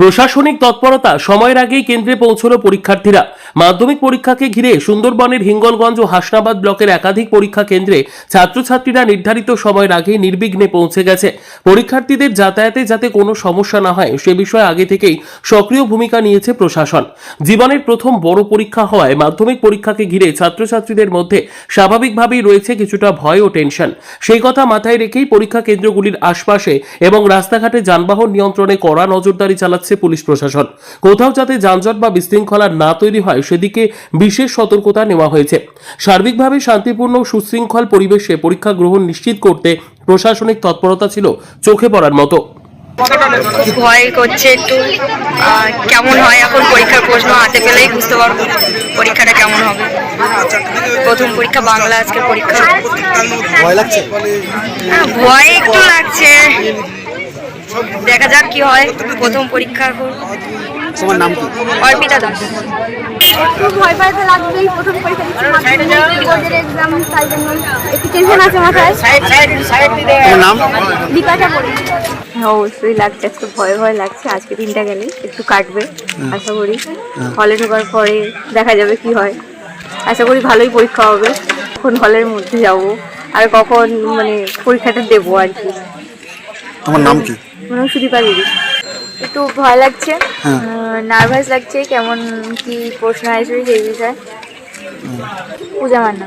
প্রশাসনিক তৎপরতা সময়ের আগেই কেন্দ্রে পৌঁছলো পরীক্ষার্থীরা। মাধ্যমিক পরীক্ষাকে ঘিরে সুন্দরবনের হিঙ্গলগঞ্জ ও হাসনাবাদ ব্লকের একাধিক পরীক্ষা কেন্দ্রে ছাত্রছাত্রীরা নির্ধারিত সময়ের আগেই নির্বিঘ্নে পৌঁছে গেছে। পরীক্ষার্থীদের যাতায়াতে যাতে কোনো সমস্যা না হয়, সে বিষয়ে আগে থেকেই সক্রিয় ভূমিকা নিয়েছে প্রশাসন। জীবনের প্রথম বড় পরীক্ষা হওয়ায় মাধ্যমিক পরীক্ষাকে ঘিরে ছাত্রছাত্রীদের মধ্যে স্বাভাবিকভাবেই রয়েছে কিছুটা ভয় ও টেনশন। সেই কথা মাথায় রেখেই পরীক্ষা কেন্দ্রগুলির আশপাশে এবং রাস্তাঘাটে যানবাহন নিয়ন্ত্রণে কড়া নজরদারি চালাচ্ছে পুলিশ প্রশাসন। কোথাও যাতে যানজট বা বিশৃঙ্খলা না তৈরি হয় সেদিকে বিশেষ সতর্কতা নেওয়া হয়েছে। সার্বিকভাবে শান্তিপূর্ণ সুশৃঙ্খল পরিবেশে পরীক্ষা গ্রহণ নিশ্চিত করতে প্রশাসনিক তৎপরতা ছিল চোখে পড়ার মতো। ভয় করছে একটু। কেমন হয় এখন পরীক্ষার প্রশ্ন হাতে পেলেই বুঝতে পারব পরীক্ষাটা কেমন হবে। প্রথম পরীক্ষা বাংলা আজকে পরীক্ষা। ভয় লাগছে? হ্যাঁ, ভয় একটু লাগছে। যাক কি হয় প্রথম পরীক্ষার পর তোমার নাম কি? অর্পিতা দাস। একটু ভয় ভয় তো লাগবেই প্রথম পরীক্ষা দিচ্ছি বোর্ডের এক্সাম তাই জন্য একটু টেনশন আছে মাথায়। তোমার নাম? বিপাশা পড়ি। হ্যাঁ অবশ্যই লাগছে একটু ভয় ভয় লাগছে আজকে দিনটা গেলে একটু কাটবে আশা করি। হলে ঢোকার পরে দেখা যাবে কি হয়। আশা করি ভালোই পরীক্ষা হবে। কখন হলের মধ্যে যাব। আর কখন মানে পরীক্ষাটা দেবো আর কি। তোমার নাম কি? মানে সুদীপা দিদি একটু ভয় লাগছে হ্যাঁ। নার্ভাস লাগছে কেমন কি প্রশ্ন আসবে সেই বিষয়ে। পূজা মান্না।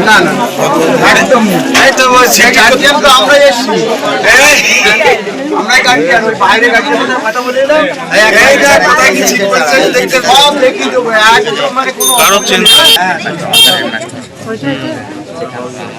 না কি ঠিক করছে দেখতে সব দেখি দেবো একদম কোনো কারও চিন্তা